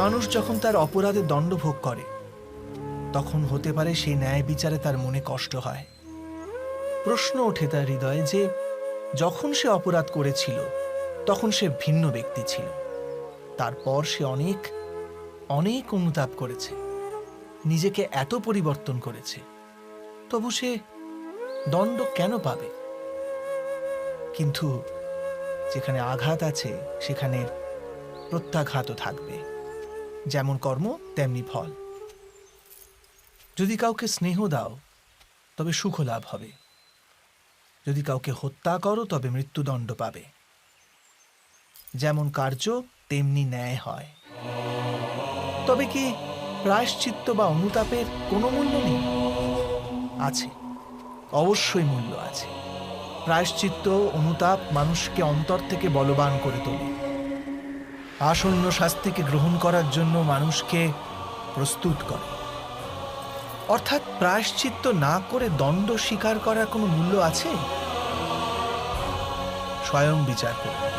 মানুষ যখন তার অপরাধে দণ্ড ভোগ করে, তখন হতে পারে সেই ন্যায় বিচারে তার মনে কষ্ট হয়। প্রশ্ন ওঠে তার হৃদয়ে যে, যখন সে অপরাধ করেছিল, তখন সে ভিন্ন ব্যক্তি ছিল। তারপর সে অনেক অনেক অনুতাপ করেছে। নিজেকে এত পরিবর্তন করেছে। তবু সে দণ্ড কেন পাবে? কিন্তু যেখানে আঘাত আছে সেখানে প্রত্যাঘাতও থাকবে। যেমন কর্ম, তেমনি ফল। যদি কাউকে স্নেহ দাও, তবে সুখ লাভ হবে। যদি কাউকে হত্যা করো, তবে মৃত্যুদণ্ড পাবে। যেমন কার্য, তেমনি ন্যায় হয়। তবে কি প্রায়শ্চিত্ত বা অনুতাপের কোনো মূল্য নেই? আছে। অবশ্যই মূল্য আছে। প্রায়শ্চিত্ত, অনুতাপ মানুষকে অন্তর থেকে বলবান করে তোলে। আসন্ন শাস্তিকে গ্রহণ করার জন্য মানুষকে প্রস্তুত করে। অর্থাৎ প্রায়শ্চিত্ত না করে দণ্ড স্বীকার করার কোনো মূল্য আছে? স্বয়ং বিচার করুন।